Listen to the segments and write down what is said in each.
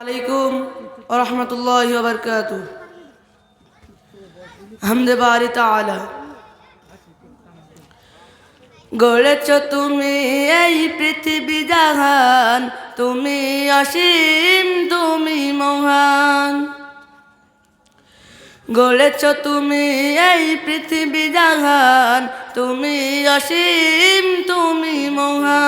আলাইকুম রহমতুল্লাহ বরকাত হামদে বারি তালা গড়েছ তুমি এই পৃথিবী জাহান, তুমি অসীম, তুমি মহান। গড়েছ তুমি এই পৃথিবী জাহান, তুমি অসীম, তুমি মহান।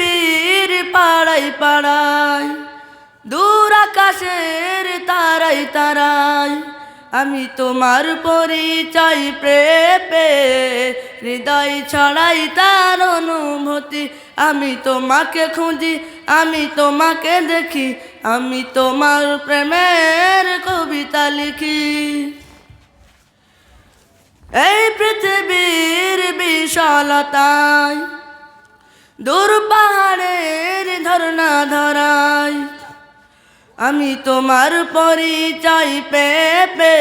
পাড়াই পাড়াই দূর আকাশের তারাই তারাই আমি তোমার পরিচয় প্রেপে হৃদয় ছড়াই তার অনুভূতি। আমি তোমাকে খুঁজি, আমি তোমাকে দেখি। আমি তোমার প্রেমের কবিতা লিখি। এই পৃথিবীর বিশালতায় দূর পাহাড়ের ধরনা ধরাই আমি তোমার পরিচয় পেপে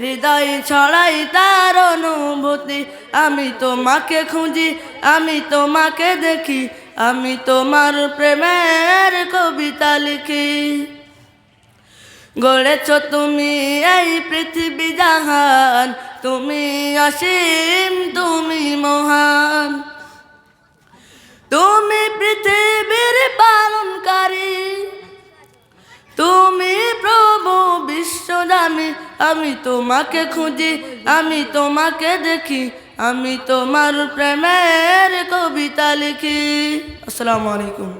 হৃদয় ছড়াই তার অনুভূতি। আমি তোমাকে খুঁজি, আমি তোমাকে দেখি, আমি তোমার প্রেমের কবিতা লিখি। গড়েছ তুমি এই পৃথিবী জাহান, তুমি অসীম, তুমি মহান। তুমি পৃথিবীর পালনকারী। তুমি প্রভু বিশ্বদামী আমি তোমাকে খুঁজি, আমি তোমাকে দেখি। আমি তোমার প্রেমের কবিতা লিখি। আসসালামু আলাইকুম।